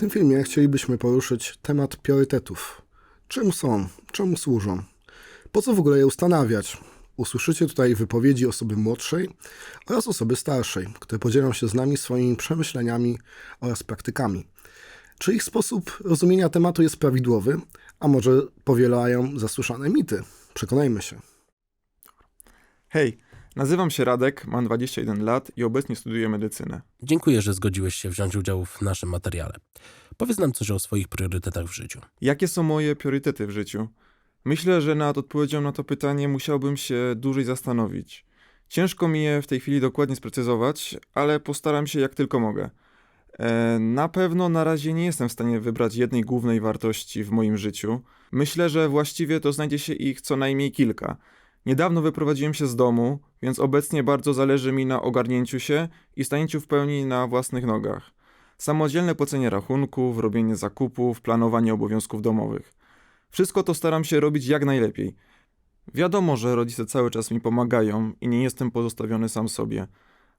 tym filmie chcielibyśmy poruszyć temat priorytetów. Czym są? Czemu służą? Po co w ogóle je ustanawiać? Usłyszycie tutaj wypowiedzi osoby młodszej oraz osoby starszej, które podzielą się z nami swoimi przemyśleniami oraz praktykami. Czy ich sposób rozumienia tematu jest prawidłowy, a może powielają zasłyszane mity? Przekonajmy się. Hej, nazywam się Radek, mam 21 lat i obecnie studiuję medycynę. Dziękuję, że zgodziłeś się wziąć udział w naszym materiale. Powiedz nam coś o swoich priorytetach w życiu. Jakie są moje priorytety w życiu? Myślę, że nad odpowiedzią na to pytanie musiałbym się dłużej zastanowić. Ciężko mi je w tej chwili dokładnie sprecyzować, ale postaram się jak tylko mogę. E, na pewno na razie nie jestem w stanie wybrać jednej głównej wartości w moim życiu. Myślę, że właściwie to znajdzie się ich co najmniej kilka. Niedawno wyprowadziłem się z domu, więc obecnie bardzo zależy mi na ogarnięciu się i stanięciu w pełni na własnych nogach. Samodzielne płacenie rachunków, robienie zakupów, planowanie obowiązków domowych. Wszystko to staram się robić jak najlepiej. Wiadomo, że rodzice cały czas mi pomagają i nie jestem pozostawiony sam sobie,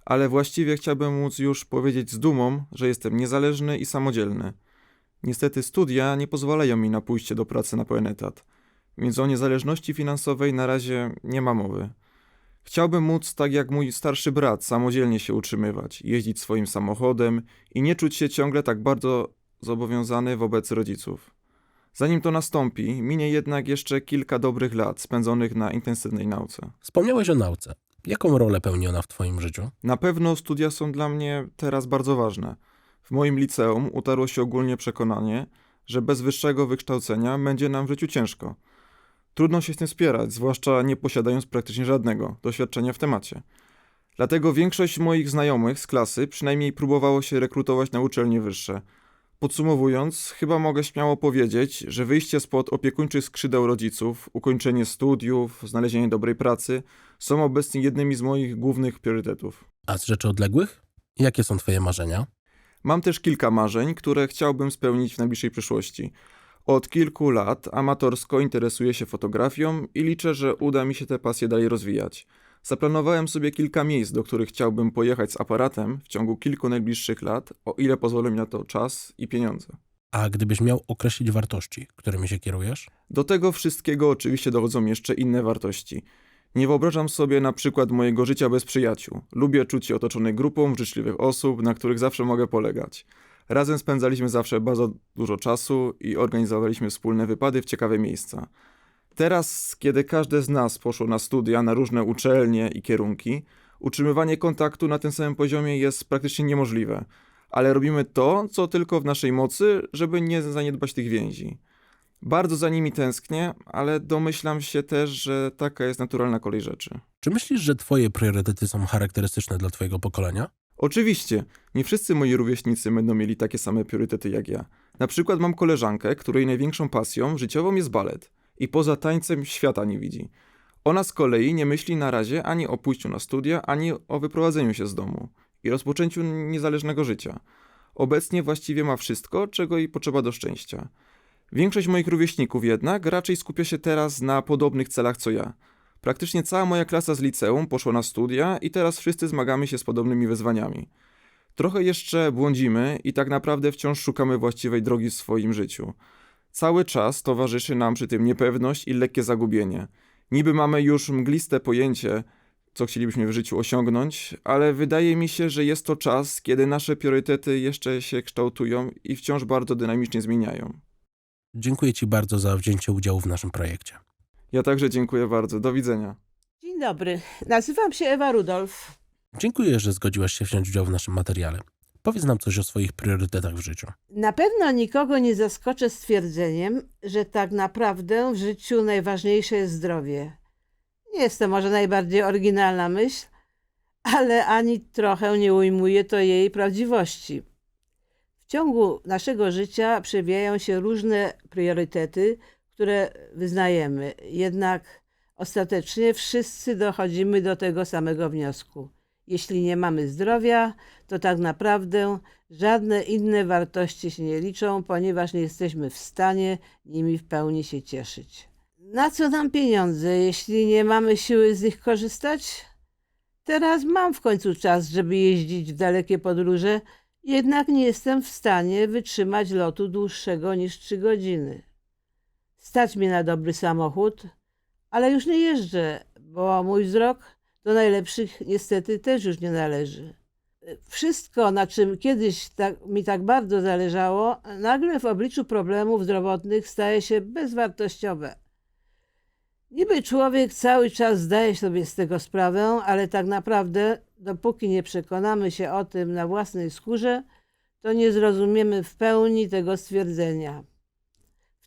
ale właściwie chciałbym móc już powiedzieć z dumą, że jestem niezależny i samodzielny. Niestety studia nie pozwalają mi na pójście do pracy na pełen etat, więc o niezależności finansowej na razie nie ma mowy. Chciałbym móc, tak jak mój starszy brat, samodzielnie się utrzymywać, jeździć swoim samochodem i nie czuć się ciągle tak bardzo zobowiązany wobec rodziców. Zanim to nastąpi, minie jednak jeszcze kilka dobrych lat spędzonych na intensywnej nauce. Wspomniałeś o nauce. Jaką rolę pełni ona w Twoim życiu? Na pewno studia są dla mnie teraz bardzo ważne. W moim liceum utarło się ogólnie przekonanie, że bez wyższego wykształcenia będzie nam w życiu ciężko. Trudno się z tym spierać, zwłaszcza nie posiadając praktycznie żadnego doświadczenia w temacie. Dlatego większość moich znajomych z klasy przynajmniej próbowało się rekrutować na uczelnie wyższe. Podsumowując, chyba mogę śmiało powiedzieć, że wyjście spod opiekuńczych skrzydeł rodziców, ukończenie studiów, znalezienie dobrej pracy są obecnie jednymi z moich głównych priorytetów. A z rzeczy odległych? Jakie są Twoje marzenia? Mam też kilka marzeń, które chciałbym spełnić w najbliższej przyszłości. Od kilku lat amatorsko interesuję się fotografią i liczę, że uda mi się tę pasję dalej rozwijać. Zaplanowałem sobie kilka miejsc, do których chciałbym pojechać z aparatem w ciągu kilku najbliższych lat, o ile pozwolą mi na to czas i pieniądze. A gdybyś miał określić wartości, którymi się kierujesz? Do tego wszystkiego oczywiście dochodzą jeszcze inne wartości. Nie wyobrażam sobie na przykład mojego życia bez przyjaciół. Lubię czuć się otoczony grupą życzliwych osób, na których zawsze mogę polegać. Razem spędzaliśmy zawsze bardzo dużo czasu i organizowaliśmy wspólne wypady w ciekawe miejsca. Teraz, kiedy każde z nas poszło na studia, na różne uczelnie i kierunki, utrzymywanie kontaktu na tym samym poziomie jest praktycznie niemożliwe, ale robimy to, co tylko w naszej mocy, żeby nie zaniedbać tych więzi. Bardzo za nimi tęsknię, ale domyślam się też, że taka jest naturalna kolej rzeczy. Czy myślisz, że Twoje priorytety są charakterystyczne dla Twojego pokolenia? Oczywiście, nie wszyscy moi rówieśnicy będą mieli takie same priorytety jak ja. Na przykład mam koleżankę, której największą pasją życiową jest balet i poza tańcem świata nie widzi. Ona z kolei nie myśli na razie ani o pójściu na studia, ani o wyprowadzeniu się z domu i rozpoczęciu niezależnego życia. Obecnie właściwie ma wszystko, czego jej potrzeba do szczęścia. Większość moich rówieśników jednak raczej skupia się teraz na podobnych celach co ja. Praktycznie cała moja klasa z liceum poszła na studia i teraz wszyscy zmagamy się z podobnymi wyzwaniami. Trochę jeszcze błądzimy i tak naprawdę wciąż szukamy właściwej drogi w swoim życiu. Cały czas towarzyszy nam przy tym niepewność i lekkie zagubienie. Niby mamy już mgliste pojęcie, co chcielibyśmy w życiu osiągnąć, ale wydaje mi się, że jest to czas, kiedy nasze priorytety jeszcze się kształtują i wciąż bardzo dynamicznie zmieniają. Dziękuję Ci bardzo za wzięcie udziału w naszym projekcie. Ja także dziękuję bardzo. Do widzenia. Dzień dobry, nazywam się Ewa Rudolf. Dziękuję, że zgodziłaś się wziąć udział w naszym materiale. Powiedz nam coś o swoich priorytetach w życiu. Na pewno nikogo nie zaskoczę stwierdzeniem, że tak naprawdę w życiu najważniejsze jest zdrowie. Nie jest to może najbardziej oryginalna myśl, ale ani trochę nie ujmuje to jej prawdziwości. W ciągu naszego życia przewijają się różne priorytety, które wyznajemy, jednak ostatecznie wszyscy dochodzimy do tego samego wniosku. Jeśli nie mamy zdrowia, to tak naprawdę żadne inne wartości się nie liczą, ponieważ nie jesteśmy w stanie nimi w pełni się cieszyć. Na co nam pieniądze, jeśli nie mamy siły z nich korzystać? Teraz mam w końcu czas, żeby jeździć w dalekie podróże Jednak nie jestem w stanie wytrzymać lotu dłuższego niż 3 godziny. Stać mnie na dobry samochód, ale już nie jeżdżę, bo mój wzrok do najlepszych niestety też już nie należy. Wszystko, na czym kiedyś tak, mi tak bardzo zależało, nagle w obliczu problemów zdrowotnych staje się bezwartościowe. Niby człowiek cały czas zdaje sobie z tego sprawę, ale tak naprawdę, dopóki nie przekonamy się o tym na własnej skórze, to nie zrozumiemy w pełni tego stwierdzenia.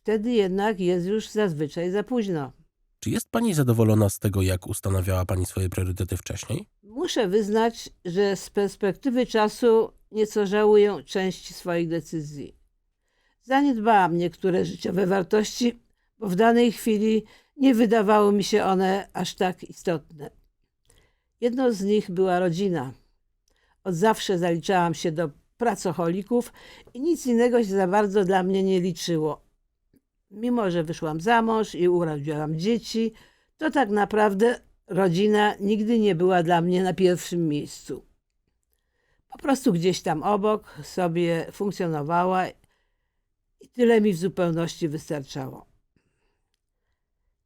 Wtedy jednak jest już zazwyczaj za późno. Czy jest pani zadowolona z tego, jak ustanawiała pani swoje priorytety wcześniej? Muszę wyznać, że z perspektywy czasu nieco żałuję części swoich decyzji. Zaniedbałam niektóre życiowe wartości, bo w danej chwili nie wydawały mi się one aż tak istotne. Jedną z nich była rodzina. Od zawsze zaliczałam się do pracocholików i nic innego się za bardzo dla mnie nie liczyło. Mimo, że wyszłam za mąż i urodziłam dzieci, to tak naprawdę rodzina nigdy nie była dla mnie na pierwszym miejscu. Po prostu gdzieś tam obok sobie funkcjonowała i tyle mi w zupełności wystarczało.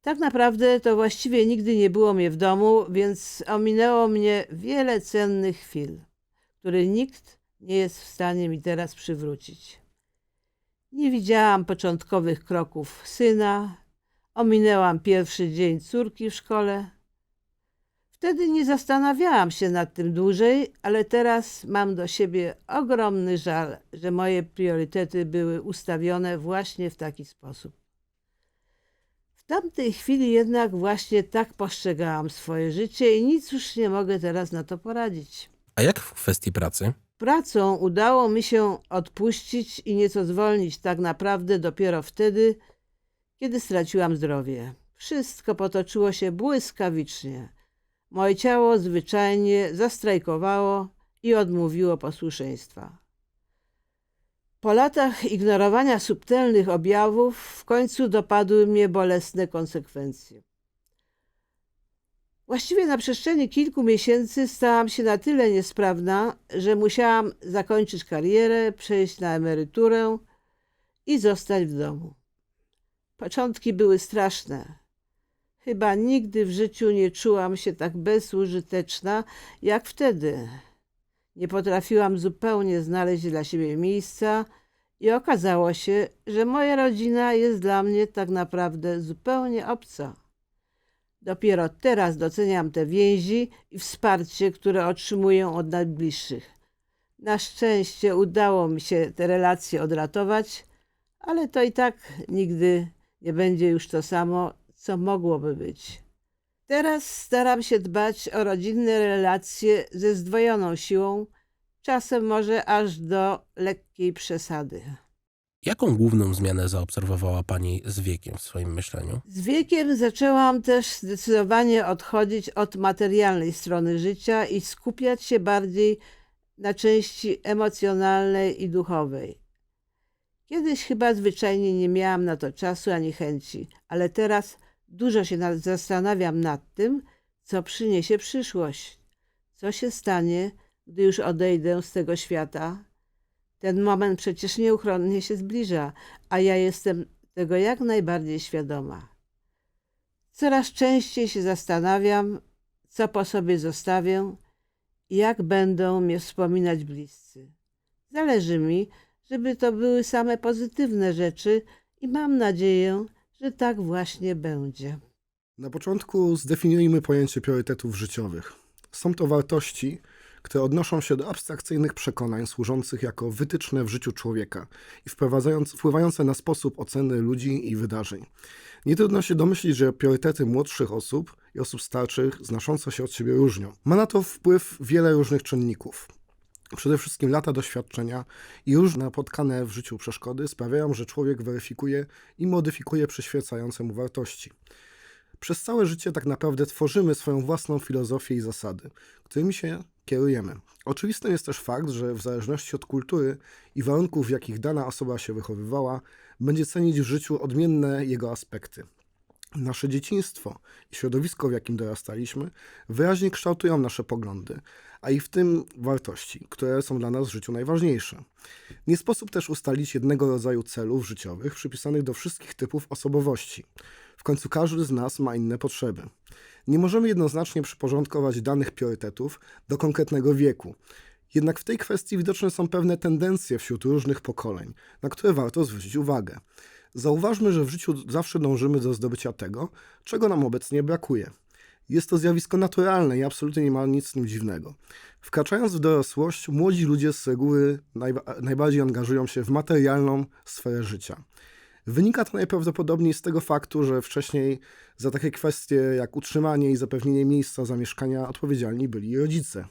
Tak naprawdę to właściwie nigdy nie było mnie w domu, więc ominęło mnie wiele cennych chwil, które nikt nie jest w stanie mi teraz przywrócić. Nie widziałam początkowych kroków syna, ominęłam pierwszy dzień córki w szkole. Wtedy nie zastanawiałam się nad tym dłużej, ale teraz mam do siebie ogromny żal, że moje priorytety były ustawione właśnie w taki sposób. W tamtej chwili jednak właśnie tak postrzegałam swoje życie i nic już nie mogę teraz na to poradzić. A jak w kwestii pracy? Pracą udało mi się odpuścić i nieco zwolnić tak naprawdę dopiero wtedy, kiedy straciłam zdrowie. Wszystko potoczyło się błyskawicznie. Moje ciało zwyczajnie zastrajkowało i odmówiło posłuszeństwa. Po latach ignorowania subtelnych objawów w końcu dopadły mnie bolesne konsekwencje. Właściwie na przestrzeni kilku miesięcy stałam się na tyle niesprawna, że musiałam zakończyć karierę, przejść na emeryturę i zostać w domu. Początki były straszne. Chyba nigdy w życiu nie czułam się tak bezużyteczna jak wtedy. Nie potrafiłam zupełnie znaleźć dla siebie miejsca i okazało się, że moja rodzina jest dla mnie tak naprawdę zupełnie obca. Dopiero teraz doceniam te więzi i wsparcie, które otrzymuję od najbliższych. Na szczęście udało mi się te relacje odratować, ale to i tak nigdy nie będzie już to samo, co mogłoby być. Teraz staram się dbać o rodzinne relacje ze zdwojoną siłą, czasem może aż do lekkiej przesady. Jaką główną zmianę zaobserwowała pani z wiekiem w swoim myśleniu? Z wiekiem zaczęłam też zdecydowanie odchodzić od materialnej strony życia i skupiać się bardziej na części emocjonalnej i duchowej. Kiedyś chyba zwyczajnie nie miałam na to czasu ani chęci, ale teraz dużo się nad- zastanawiam nad tym, co przyniesie przyszłość. Co się stanie, gdy już odejdę z tego świata? Ten moment przecież nieuchronnie się zbliża, a ja jestem tego jak najbardziej świadoma. Coraz częściej się zastanawiam, co po sobie zostawię i jak będą mnie wspominać bliscy. Zależy mi, żeby to były same pozytywne rzeczy i mam nadzieję, że tak właśnie będzie. Na początku zdefiniujmy pojęcie priorytetów życiowych. Są to wartości, które odnoszą się do abstrakcyjnych przekonań służących jako wytyczne w życiu człowieka i wpływające na sposób oceny ludzi i wydarzeń. Nie trudno się domyślić, że priorytety młodszych osób i osób starszych znacząco się od siebie różnią. Ma na to wpływ wiele różnych czynników. Przede wszystkim lata doświadczenia i różne napotkane w życiu przeszkody sprawiają, że człowiek weryfikuje i modyfikuje przyświecające mu wartości. Przez całe życie tak naprawdę tworzymy swoją własną filozofię i zasady, którymi się kierujemy. Oczywistym jest też fakt, że w zależności od kultury i warunków, w jakich dana osoba się wychowywała, będzie cenić w życiu odmienne jego aspekty. Nasze dzieciństwo i środowisko, w jakim dorastaliśmy, wyraźnie kształtują nasze poglądy, a i w tym wartości, które są dla nas w życiu najważniejsze. Nie sposób też ustalić jednego rodzaju celów życiowych przypisanych do wszystkich typów osobowości. W końcu każdy z nas ma inne potrzeby. Nie możemy jednoznacznie przyporządkować danych priorytetów do konkretnego wieku. Jednak w tej kwestii widoczne są pewne tendencje wśród różnych pokoleń, na które warto zwrócić uwagę. Zauważmy, że w życiu zawsze dążymy do zdobycia tego, czego nam obecnie brakuje. Jest to zjawisko naturalne i absolutnie nie ma nic z tym dziwnego. Wkraczając w dorosłość, młodzi ludzie z reguły najba- najbardziej angażują się w materialną sferę życia. Wynika to najprawdopodobniej z tego faktu, że wcześniej za takie kwestie jak utrzymanie i zapewnienie miejsca zamieszkania odpowiedzialni byli rodzice.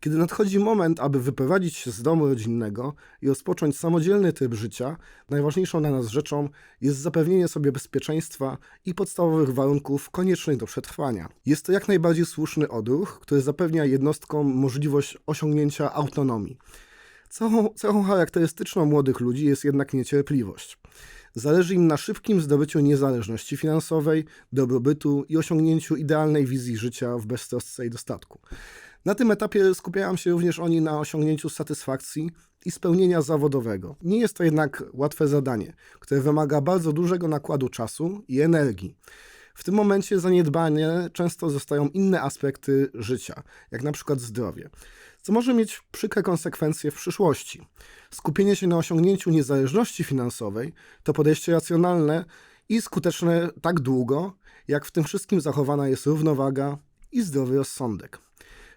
Kiedy nadchodzi moment, aby wyprowadzić się z domu rodzinnego i rozpocząć samodzielny tryb życia, najważniejszą dla nas rzeczą jest zapewnienie sobie bezpieczeństwa i podstawowych warunków koniecznych do przetrwania. Jest to jak najbardziej słuszny odruch, który zapewnia jednostkom możliwość osiągnięcia autonomii. Cechą, cechą charakterystyczną młodych ludzi jest jednak niecierpliwość. Zależy im na szybkim zdobyciu niezależności finansowej, dobrobytu i osiągnięciu idealnej wizji życia w beztrosce i dostatku. Na tym etapie skupiają się również oni na osiągnięciu satysfakcji i spełnienia zawodowego. Nie jest to jednak łatwe zadanie, które wymaga bardzo dużego nakładu czasu i energii. W tym momencie zaniedbane często zostają inne aspekty życia, jak na przykład zdrowie, co może mieć przykre konsekwencje w przyszłości. Skupienie się na osiągnięciu niezależności finansowej to podejście racjonalne i skuteczne tak długo, jak w tym wszystkim zachowana jest równowaga i zdrowy rozsądek.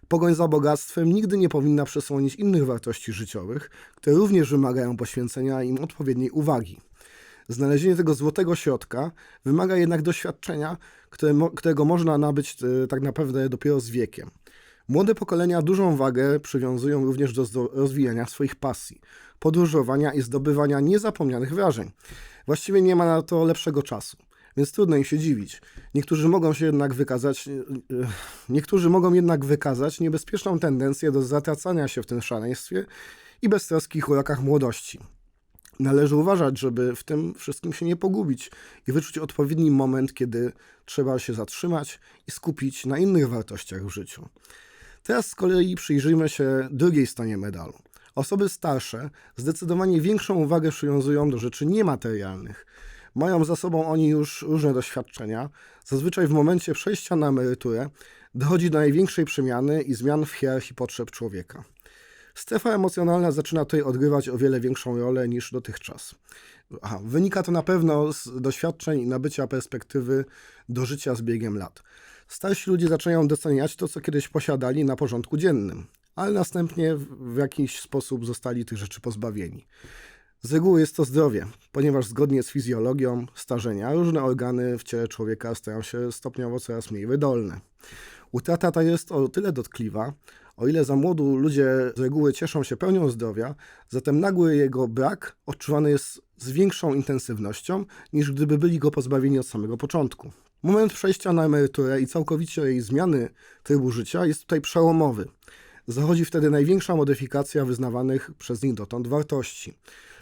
Pogoń za bogactwem nigdy nie powinna przesłonić innych wartości życiowych, które również wymagają poświęcenia im odpowiedniej uwagi. Znalezienie tego złotego środka wymaga jednak doświadczenia, którego można nabyć e, tak naprawdę dopiero z wiekiem. Młode pokolenia dużą wagę przywiązują również do rozwijania swoich pasji, podróżowania i zdobywania niezapomnianych wrażeń. Właściwie nie ma na to lepszego czasu, więc trudno im się dziwić. Niektórzy mogą się jednak wykazać, e, e, niektórzy mogą jednak wykazać niebezpieczną tendencję do zatracania się w tym szaleństwie i beztroskich urokach młodości. Należy uważać, żeby w tym wszystkim się nie pogubić i wyczuć odpowiedni moment, kiedy trzeba się zatrzymać i skupić na innych wartościach w życiu. Teraz z kolei przyjrzyjmy się drugiej stronie medalu. Osoby starsze zdecydowanie większą uwagę przywiązują do rzeczy niematerialnych. Mają za sobą oni już różne doświadczenia. Zazwyczaj w momencie przejścia na emeryturę dochodzi do największej przemiany i zmian w hierarchii potrzeb człowieka. Strefa emocjonalna zaczyna tutaj odgrywać o wiele większą rolę niż dotychczas. Aha, wynika to na pewno z doświadczeń i nabycia perspektywy do życia z biegiem lat. Starsi ludzie zaczynają doceniać to, co kiedyś posiadali na porządku dziennym, ale następnie w jakiś sposób zostali tych rzeczy pozbawieni. Z reguły jest to zdrowie, ponieważ zgodnie z fizjologią starzenia różne organy w ciele człowieka stają się stopniowo coraz mniej wydolne. Utrata ta jest o tyle dotkliwa, o ile za młodu ludzie z reguły cieszą się pełnią zdrowia, zatem nagły jego brak odczuwany jest z większą intensywnością, niż gdyby byli go pozbawieni od samego początku. Moment przejścia na emeryturę i całkowicie jej zmiany trybu życia jest tutaj przełomowy. Zachodzi wtedy największa modyfikacja wyznawanych przez nich dotąd wartości.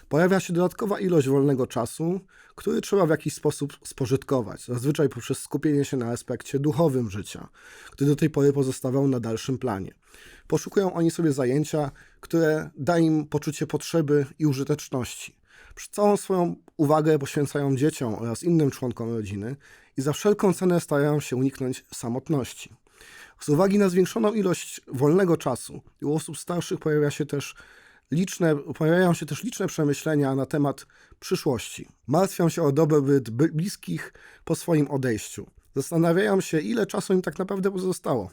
Pojawia się dodatkowa ilość wolnego czasu, który trzeba w jakiś sposób spożytkować, zazwyczaj poprzez skupienie się na aspekcie duchowym życia, który do tej pory pozostawał na dalszym planie. Poszukują oni sobie zajęcia, które da im poczucie potrzeby i użyteczności. Całą swoją uwagę poświęcają dzieciom oraz innym członkom rodziny i za wszelką cenę starają się uniknąć samotności. Z uwagi na zwiększoną ilość wolnego czasu u osób starszych pojawia się też liczne, pojawiają się też liczne przemyślenia na temat przyszłości. Martwią się o dobrobyt by- bliskich po swoim odejściu. Zastanawiają się, ile czasu im tak naprawdę pozostało.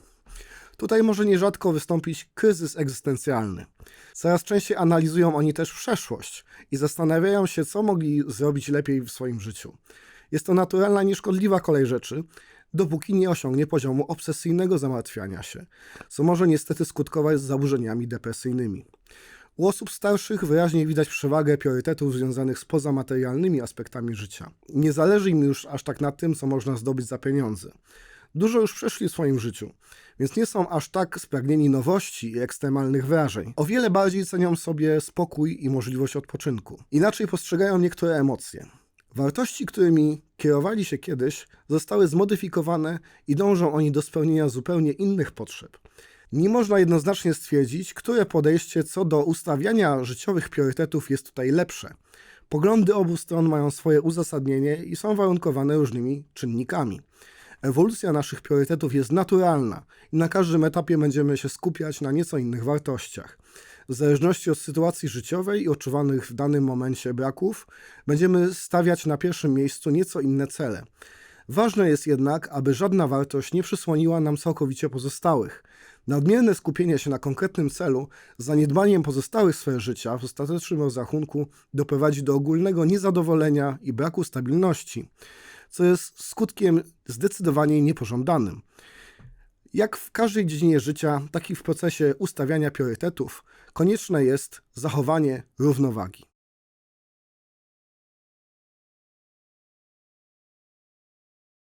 Tutaj może nierzadko wystąpić kryzys egzystencjalny. Coraz częściej analizują oni też przeszłość i zastanawiają się, co mogli zrobić lepiej w swoim życiu. Jest to naturalna, nieszkodliwa kolej rzeczy, dopóki nie osiągnie poziomu obsesyjnego zamartwiania się, co może niestety skutkować zaburzeniami depresyjnymi. U osób starszych wyraźnie widać przewagę priorytetów związanych z pozamaterialnymi aspektami życia. Nie zależy im już aż tak na tym, co można zdobyć za pieniądze. Dużo już przeszli w swoim życiu, więc nie są aż tak spragnieni nowości i ekstremalnych wrażeń. O wiele bardziej cenią sobie spokój i możliwość odpoczynku. Inaczej postrzegają niektóre emocje. Wartości, którymi kierowali się kiedyś, zostały zmodyfikowane i dążą oni do spełnienia zupełnie innych potrzeb. Nie można jednoznacznie stwierdzić, które podejście co do ustawiania życiowych priorytetów jest tutaj lepsze. Poglądy obu stron mają swoje uzasadnienie i są warunkowane różnymi czynnikami. Ewolucja naszych priorytetów jest naturalna i na każdym etapie będziemy się skupiać na nieco innych wartościach. W zależności od sytuacji życiowej i odczuwanych w danym momencie braków, będziemy stawiać na pierwszym miejscu nieco inne cele. Ważne jest jednak, aby żadna wartość nie przysłoniła nam całkowicie pozostałych. Nadmierne skupienie się na konkretnym celu zaniedbaniem pozostałych sfer życia w ostatecznym rozrachunku doprowadzi do ogólnego niezadowolenia i braku stabilności, co jest skutkiem zdecydowanie niepożądanym. Jak w każdej dziedzinie życia, tak i w procesie ustawiania priorytetów, konieczne jest zachowanie równowagi.